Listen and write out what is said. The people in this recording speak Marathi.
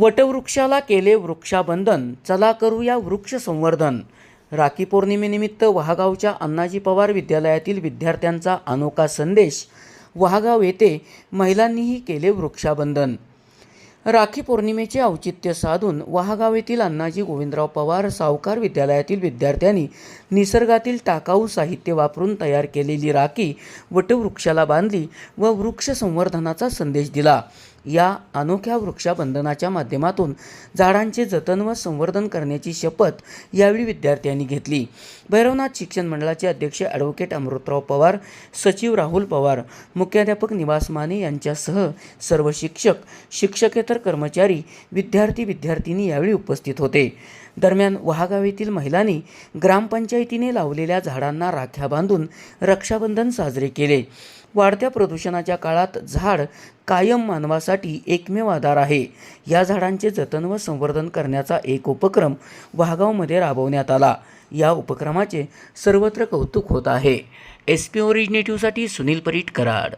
वटवृक्षाला केले वृक्षाबंधन चला करूया वृक्ष संवर्धन. राखी पौर्णिमेनिमित्त वहागावच्या अण्णाजी पवार विद्यालयातील विद्यार्थ्यांचा अनोखा संदेश वहागाव येथे महिलांनीही केले वृक्षाबंधन. राखी पौर्णिमेचे औचित्य साधून वहागाव येथील अण्णाजी गोविंदराव पवार सावकार विद्यालयातील विद्यार्थ्यांनी निसर्गातील टाकाऊ साहित्य वापरून तयार केलेली राखी वटवृक्षाला बांधली व वृक्ष संवर्धनाचा संदेश दिला. या अनोख्या वृक्षाबंधनाच्या माध्यमातून झाडांचे जतन व संवर्धन करण्याची शपथ यावेळी विद्यार्थ्यांनी घेतली. भैरवनाथ शिक्षण मंडळाचे अध्यक्ष ॲडव्होकेट अमृतराव पवार सचिव राहुल पवार मुख्याध्यापक निवास माने यांच्यासह सर्व शिक्षक शिक्षकेतर कर्मचारी विद्यार्थी विद्यार्थिनी यावेळी उपस्थित होते. दरम्यान वहागाव येथील महिलांनी ग्रामपंचायतीने लावलेल्या झाडांना राख्या बांधून रक्षाबंधन साजरे केले. वाढत्या प्रदूषणाच्या काळात झाड कायम मानवासाठी एकमेव आधार आहे. या झाडांचे जतन व संवर्धन करण्याचा एक उपक्रम वाघावमध्ये राबवण्यात आला. या उपक्रमाचे सर्वत्र कौतुक होत आहे. एस पी ओरिजिनेटिव्हसाठी सुनील परीट कराड.